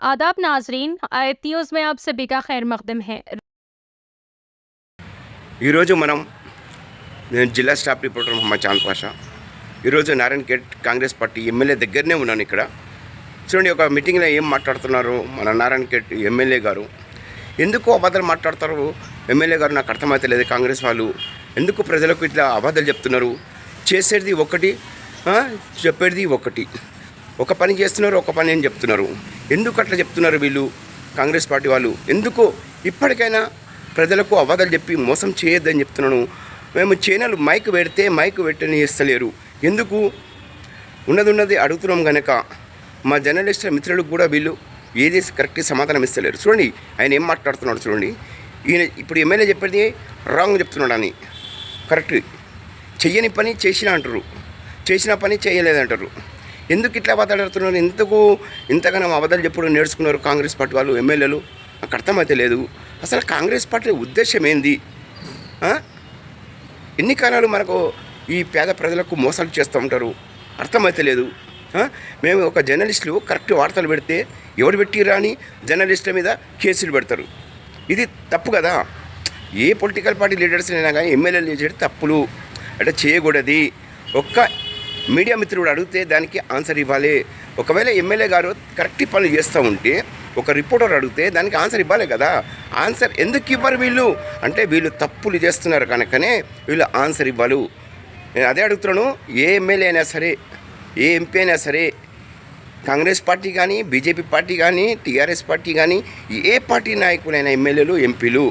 आदाब नाजरीन आयत न्यूज़ में आप सभी का खैर मकदम है ఈరోజు మనం నేను జిల్లా స్టాఫ్ రిపోర్టర్ మొహమ్మద్ చాంద్ పాషా ఈరోజు Narayana gate Congress party MLA దగ్గరనే ఉన్నాను ఇక్కడ చూడండి ఒక మీటింగ్లో ఏం మాట్లాడుతున్నారు మన నారాయణ గేట్ ఎమ్మెల్యే గారు ఎందుకు అబద్ధాలు మాట్లాడతారు ఎమ్మెల్యే గారు నాకు అర్థమవుతలేదు కాంగ్రెస్ వాళ్ళు ఎందుకు ప్రజలకు ఇట్లా అబద్ధాలు చెప్తున్నారు చేసేది ఒకటి ఆ, చెప్పేది ఒకటి ఒక పని చేస్తున్నారు ఒక పని అని చెప్తున్నారు ఎందుకు అట్లా చెప్తున్నారు వీళ్ళు కాంగ్రెస్ పార్టీ వాళ్ళు? ఎందుకో ఇప్పటికైనా ప్రజలకు అబద్ధాలు చెప్పి మోసం చేయొద్దని చెప్తున్నాను. మేము చైనలు మైక్ పెడితే మైక్ పెట్టని ఇస్తలేరు ఎందుకు? ఉన్నది ఉన్నది అడుగుతున్నాం కనుక మా జర్నలిస్టుల మిత్రులకు కూడా వీళ్ళు ఏది కరెక్ట్ సమాధానం ఇస్తలేరు. చూడండి ఆయన ఏం మాట్లాడుతున్నాడు చూడండి. ఈయన ఇప్పుడు ఎమ్మెల్యే చెప్పేది రాంగ్ చెప్తున్నాడు అని. కరెక్ట్ చెయ్యని పని చేసిన అంటారు. చేసిన పని చేయలేదంటారు. ఎందుకు ఇట్లా మాట్లాడుతున్నారు? ఎందుకు ఇంతగానో అబద్ధాలు చెప్పుడు నేర్చుకున్నారు కాంగ్రెస్ పార్టీ వాళ్ళు ఎమ్మెల్యేలు? నాకు అర్థమైతే లేదు. అసలు కాంగ్రెస్ పార్టీ ఉద్దేశం ఏంది? ఎన్ని కాలాలు మనకు ఈ పేద ప్రజలకు మోసాలు చేస్తూ ఉంటారు? అర్థమైతే లేదు. మేము ఒక జర్నలిస్టులు కరెక్ట్ వార్తలు పెడితే ఎవరు పెట్టిరా అని జర్నలిస్టుల మీద కేసులు పెడతారు. ఇది తప్పు కదా? ఏ పొలిటికల్ పార్టీ లీడర్స్ అయినా కానీ ఎమ్మెల్యేలు చేసేది తప్పులు. అంటే చేయకూడదు. ఒక్క మీడియా మిత్రుడు అడిగితే దానికి ఆన్సర్ ఇవ్వాలి. ఒకవేళ ఎమ్మెల్యే గారు కరెక్ట్ పనులు చేస్తూ ఉంటే ఒక రిపోర్టర్ అడిగితే దానికి ఆన్సర్ ఇవ్వాలి కదా. ఆన్సర్ ఎందుకు ఇవ్వరు వీళ్ళు? అంటే వీళ్ళు తప్పులు చేస్తున్నారు కనుకనే వీళ్ళు ఆన్సర్ ఇవ్వరు. నేను అదే అడుగుతున్నాను ఏ ఎమ్మెల్యే అయినా సరే ఏ ఎంపీ అయినా సరే కాంగ్రెస్ పార్టీ కానీ బీజేపీ పార్టీ కానీ టీఆర్ఎస్ పార్టీ కానీ ఏ పార్టీ నాయకులైన ఎమ్మెల్యేలు ఎంపీలు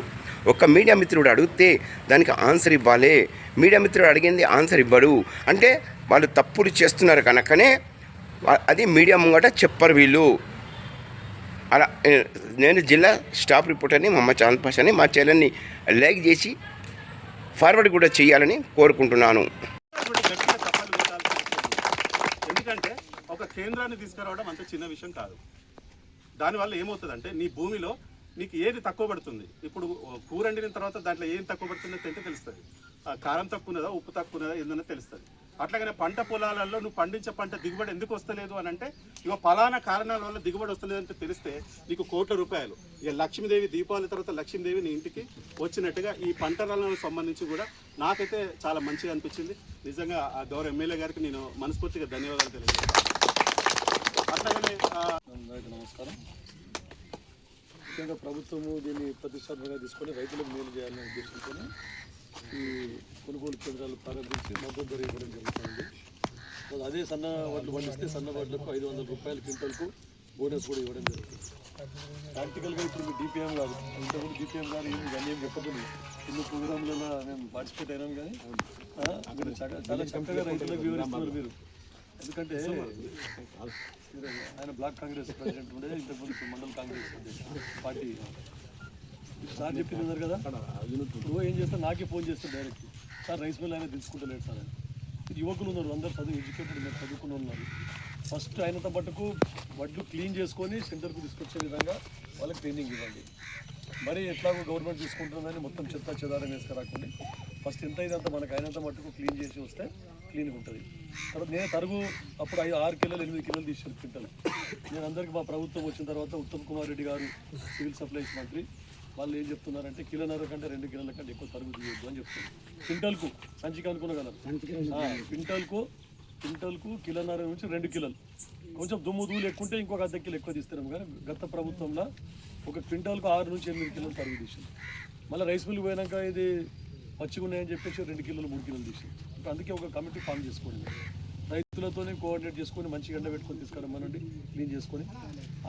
ఒక మీడియా మిత్రుడు అడిగితే దానికి ఆన్సర్ ఇవ్వాలి. మీడియా మిత్రుడు అడిగింది ఆన్సర్ ఇవ్వడు. అంటే వాళ్ళు తప్పులు చేస్తున్నారు కనుకనే అది మీడియా ముంగట చెప్పరు వీళ్ళు. అలా నేను జిల్లా స్టాఫ్ రిపోర్టర్ని మా చాంద్ పాషాని మా ఛానల్ని లైక్ చేసి ఫార్వర్డ్ కూడా చేయాలని కోరుకుంటున్నాను. ఎందుకంటే ఒక కేంద్రాన్ని తీసుకురావడం అంత చిన్న విషయం కాదు. దానివల్ల ఏమవుతుందంటే నీ భూమిలో నీకు ఏది తక్కువ పడుతుంది? ఇప్పుడు కూర వండిన తర్వాత దాంట్లో ఏం తక్కువ పడుతుందో తింటే తెలుస్తుంది. కారం తక్కువ ఉన్నదా ఉప్పు తక్కువ ఉన్నదా ఏందన్నా తెలుస్తుంది. అట్లాగనే పంట పొలాలలో నువ్వు పండించే పంట దిగుబడి ఎందుకు వస్తలేదు అని అంటే ఇక ఫలానా కారణాల వల్ల దిగుబడి వస్తలేదు అంటే తెలిస్తే నీకు కోట్ల రూపాయలు. ఇక లక్ష్మీదేవి దీపావళి తర్వాత లక్ష్మీదేవి నీ ఇంటికి వచ్చినట్టుగా ఈ పంటలకు సంబంధించి కూడా నాకైతే చాలా మంచిగా అనిపించింది. నిజంగా ఆ గౌరవ ఎమ్మెల్యే గారికి నేను మనస్ఫూర్తిగా ధన్యవాదాలు తెలియజేస్తాను. అట్లాగనే నమస్కారం. ముఖ్యంగా ప్రభుత్వము దీన్ని ప్రతిష్టాత్మకంగా తీసుకొని రైతులకు మేలు చేయాలని ఉద్దేశంతో ఈ కొనుగోలు కేంద్రాలు ప్రారంభించి మద్దతు ధర ఇవ్వడం జరుగుతుంది అదే సన్న వడ్లు పండిస్తే సన్న వడ్లకు ఐదు వందల రూపాయల క్వింటల్కు బోనస్ కూడా ఇవ్వడం జరుగుతుంది. ప్రాక్టికల్గా ఇప్పుడు మీ డిపిఎం గారు ఇంతకుముందు డిపిఎం గారు ఏమి ఇవన్నీ ఏం చెప్పకుండా ఇన్ని ప్రోగ్రాంలలో మేము పార్టిసిపేట్ అయినాం కానీ అక్కడ మీరు చాలా చక్కగా రైతులకు వివరిస్తున్నారు మీరు. ఎందుకంటే మీరు ఆయన బ్లాక్ కాంగ్రెస్ ప్రెసిడెంట్ ఉండే ఇంతకుముందు మండల కాంగ్రెస్ పార్టీ. సార్ చెప్పింది కదా? ఇప్పుడు ఏం చేస్తారు నాకే ఫోన్ చేస్తారు డైరెక్ట్. సార్ రైస్ మిల్ ఆయన తెలుసుకుంటలేడు సార్ యువకులు ఉన్నారు అందరు చదువు ఎడ్యుకేటెడ్ ఉన్నారు చదువుకుని ఉన్నారు. ఫస్ట్ ఆయనతో పట్టుకు వడ్లు క్లీన్ చేసుకొని సెంటర్కు తీసుకొచ్చే విధంగా వాళ్ళకి ట్రైనింగ్ ఇవ్వండి. మరి ఎట్లాగో గవర్నమెంట్ తీసుకుంటుందని మొత్తం చెత్త చెదారం వేసుకురాకండి. ఫస్ట్ ఎంత అయినంత మనకు అయినంత మట్టుకు క్లీన్ చేసి వస్తే క్లీన్గా ఉంటుంది. తర్వాత నేను తరుగు అప్పుడు ఐదు ఆరు కిలోలు ఎనిమిది కిలోలు తీసుకొని క్వింటల్ నేను అందరికీ మా ప్రభుత్వం వచ్చిన తర్వాత ఉత్తమ్ కుమార్ రెడ్డి గారు సివిల్ సప్లైస్ మంత్రి వాళ్ళు ఏం చెప్తున్నారంటే కిలోన్నర కంటే రెండు కిలోల కంటే ఎక్కువ తరుగు తీయొద్దు అని చెప్తున్నారు. క్వింటల్కు సంచికి అనుకునగలరు క్వింటల్కు క్వింటల్కు కిలోన్నర నుంచి రెండు కిలోలు. కొంచెం దుమ్ము దూలు ఎక్కువ ఉంటే ఇంకొక అర్ధ కిలో ఎక్కువ తీస్తున్నాం కానీ గత ప్రభుత్వంలో ఒక క్వింటాల్కు ఆరు నుంచి ఎనిమిది కిలోలు తరుగు తీసింది. మళ్ళీ రైస్ మిల్ పోయినాక ఇది పచ్చిగా ఉన్నాయని చెప్పేసి రెండు కిలోలు మూడు కిలోలు తీసింది. అందుకే ఒక కమిటీ ఫామ్ చేసుకోండి రైతులతోనే కోఆర్డినేట్ చేసుకొని మంచి ఎండ పెట్టుకొని తీసుకురమ్మనండి క్లీన్ చేసుకొని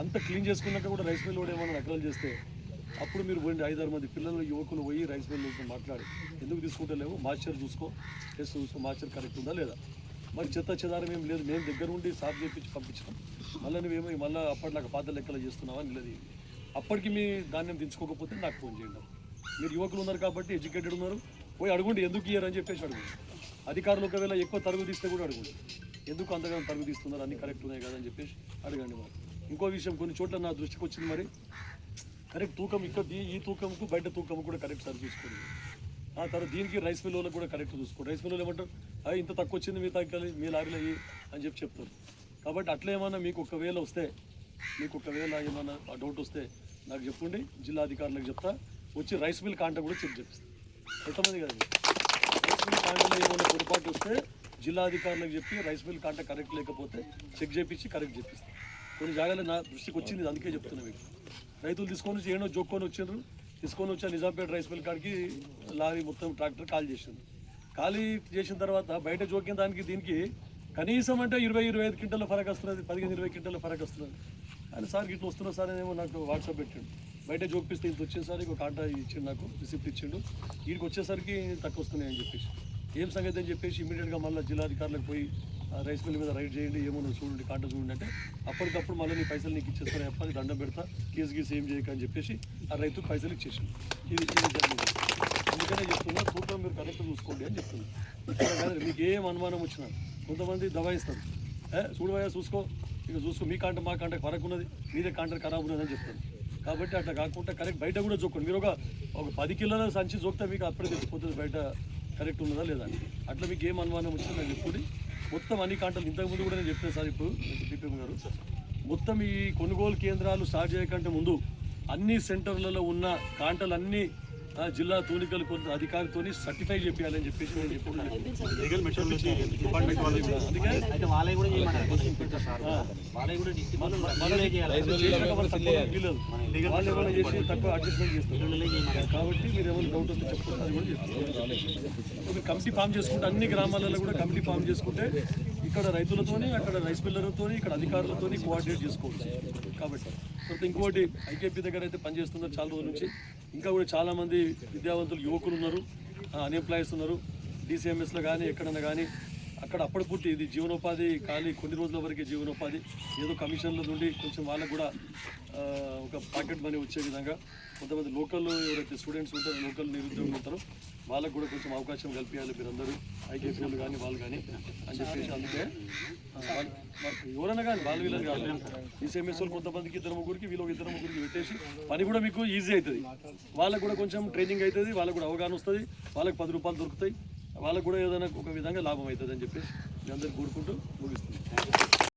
అంత క్లీన్ చేసుకున్నాక కూడా రైస్ మిల్ కూడా ఏమైనా నకలు చేస్తే అప్పుడు మీరు పోయింది ఐదారు మంది పిల్లలు యువకులు పోయి రైస్ మిల్ మాట్లాడి ఎందుకు తీసుకుంటలేవు? మాస్టర్ చూసుకో టెస్ట్ చూసుకో మాస్టర్ కరెక్ట్ ఉందా లేదా? మరి చెత్త చెదారం ఏం లేదు మేము దగ్గర ఉండి సాఫ్ చేయించి పంపించాం మళ్ళీ నువ్వేమో మళ్ళీ అప్పటిలాగా పాత లెక్కలు చేస్తున్నావా నిలది అప్పటికి మీ ధాన్యం దించుకోకపోతే నాకు ఫోన్ చేయండి. మీరు యువకులు ఉన్నారు కాబట్టి ఎడ్యుకేటెడ్ ఉన్నారు. పోయి అడుగుండి ఎందుకు ఇయ్యారని అని చెప్పేసి అడుగుండి. అధికారులు ఒకవేళ ఎక్కువ తరుగు తీస్తే కూడా అడగండి ఎందుకు అంతగానో తరుగు తీస్తున్నారు? అన్ని కరెక్ట్ ఉన్నాయి కదా అని చెప్పేసి అడగండి మరి ఇంకో విషయం కొన్ని చోట్ల నా దృష్టికి వచ్చింది మరి. కరెక్ట్ తూకం ఇక్కడ ఈ- ఈ తూకంకు బయట తూకం కూడా కరెక్ట్ సార్ చూసుకోండి. ఆ తర్వాత దీనికి రైస్ మిల్ కూడా కరెక్ట్ చూసుకోండి. రైస్ మిల్ ఏమంటారు? అవి ఇంత తక్కువ వచ్చింది మీ తగ్గాలి మీ లారీలో అయ్యి అని చెప్పి చెప్తారు. కాబట్టి అట్లా ఏమన్నా మీకు ఒకవేళ వస్తే మీకు ఒకవేళ ఏమైనా డౌట్ వస్తే నాకు చెప్పండి జిల్లా అధికారులకు చెప్తా. వచ్చి రైస్ మిల్ కాంటాక్ట్ కూడా చెక్ చేపిస్తాను ఎంతమంది కదా? ఏమైనా పొరపాటు వస్తే జిల్లా అధికారులకు చెప్పి రైస్ మిల్ కాంట కరెక్ట్ లేకపోతే చెక్ చేపించి కరెక్ట్ చేపిస్తాను కొన్ని జాగాలో నా దృష్టికి వచ్చింది అందుకే చెప్తున్నా మీకు. రైతులు తీసుకొని వచ్చి ఏడో జోక్కొని వచ్చిండ్రు. తీసుకొని వచ్చి నిజాంపేట రైస్ మిల్ కాడికి లారీ మొత్తం ట్రాక్టర్ కాల్ చేసిండు ఖాళీ చేసిన తర్వాత బయట జోకిన దానికి దీనికి కనీసం అంటే ఇరవై ఇరవై ఐదు క్వింటల ఫరక్ వస్తున్నది పదిహేను ఇరవై క్వింటల ఫరక్ వస్తున్నది. అని సార్ ఇట్లా వస్తున్నా సార్ ఏమో నాకు వాట్సాప్ పెట్టిండు. బయట జోపిస్తే ఇంత వచ్చేసరికి ఒక ఇంకో కాంటా ఇచ్చిండు నాకు రిసిప్ట్ ఇచ్చిండు. వీడికి వచ్చేసరికి తక్కువ వస్తున్నాయి అని చెప్పేసి. ఏం సంగతి అని చెప్పేసి ఇమీడియట్గా మళ్ళీ జిల్లాధికారులకు పోయి ఆ రైస్ మిల్ మీద రైడ్ చేయండి ఏమో నువ్వు చూడండి కాంటా చూడండి అంటే అప్పటికప్పుడు మళ్ళీ నీ పైసలు నీకు ఇచ్చేస్తాను చెప్పని దండం పెడతా కేసు గీసు ఏం చేయక అని చెప్పేసి ఆ రైతుకు పైసలు ఇచ్చేసింది ఇది ఇది జరిగింది. అందుకనే చెప్తున్నా చూడటం మీరు కరెక్ట్ చూసుకోండి అని చెప్తున్నా. మీకు ఏం అనుమానం వచ్చినా కొంతమంది దబాయిస్తారు. ఏ చూడవయ్యా చూసుకో. ఇక చూసుకో మీ కాంట మా కాంట ఫరక్ ఉన్నది మీదే కాంట ఖరాబ్ ఉన్నది అని చెప్తాను కాబట్టి అట్లా కాకుండా కరెక్ట్ బయట కూడా జోక్కోండి మీరు ఒక ఒక పది కిలోల సంచి చూస్తే మీకు అప్పుడే తెలిసిపోతుంది బయట కరెక్ట్ ఉన్నదా లేదా? అని అట్లా మీకు ఏం అనుమానం వచ్చిందో నాకు చెప్పుకుని మొత్తం అన్ని కాంటలు ఇంతకుముందు కూడా నేను చెప్పాను సార్ ఇప్పుడు డిపిఎం గారు. మొత్తం ఈ కొనుగోలు కేంద్రాలు స్టార్ట్ చేయకంటే ముందు అన్ని సెంటర్లలో ఉన్న కాంటలు అన్నీ జిల్లా తూనికలు కొంత అధికారితోని సర్టిఫై చేయాలని చెప్పేసి నేను కూడా కూడా ఏమైనా చేసి తక్కువ అడ్జస్ట్మెంట్ చేస్తారు. కాబట్టి మీరు ఏమైనా డౌట్ వస్తే అది కూడా చెప్తారు. ఒక కమిటీ ఫామ్ చేసుకుంటే అన్ని గ్రామాలలో కూడా కమిటీ ఫామ్ చేసుకుంటే ఇక్కడ రైతులతోని అక్కడ రైస్ మిల్లర్లతోని ఇక్కడ అధికారులతోని కోఆర్డినేట్ చేసుకోవచ్చు. కాబట్టి తర్వాత ఇంకోటి ఐకేపీ దగ్గర అయితే పనిచేస్తున్నారు చాలా రోజుల నుంచి. ఇంకా కూడా చాలామంది విద్యావంతులు యువకులు ఉన్నారు అన్ఎంప్లాయీస్ ఉన్నారు. డీసీఎంఎస్లో కానీ ఎక్కడన్నా కానీ అక్కడ అప్పటి పూర్తి ఇది జీవనోపాధి ఖాళీ కొన్ని రోజుల వరకే జీవనోపాధి. ఏదో కమిషన్ల నుండి కొంచెం వాళ్ళకు కూడా ఒక పాకెట్ మనీ వచ్చే విధంగా కొంతమంది లోకల్ ఎవరైతే స్టూడెంట్స్ ఉంటారో లోకల్ నిరుద్యోగులు ఉంటారో వాళ్ళకు కూడా కొంచెం అవకాశం కల్పించాలి మీరందరూ. ఐకేపీఎల్ కానీ వాళ్ళు కానీ అని చెప్పేసి అందుకే ఎవరైనా కానీ వాళ్ళు వీళ్ళని కాదు. ఈ సెమిస్టర్ కొంతమందికి ఇద్దరు ముగ్గురికి వీళ్ళు ఇద్దరు ముగ్గురికి పెట్టేసి పని కూడా మీకు ఈజీ అవుతుంది. వాళ్ళకు కూడా కొంచెం ట్రైనింగ్ అవుతుంది వాళ్ళకు కూడా అవగాహన వస్తుంది వాళ్ళకి పది రూపాయలు దొరుకుతాయి. వాళ్ళకు కూడా ఏదైనా ఒక విధంగా లాభం అవుతుందని చెప్పేసి మీ అందరికి కోరుకుంటూ ముగిస్తుంది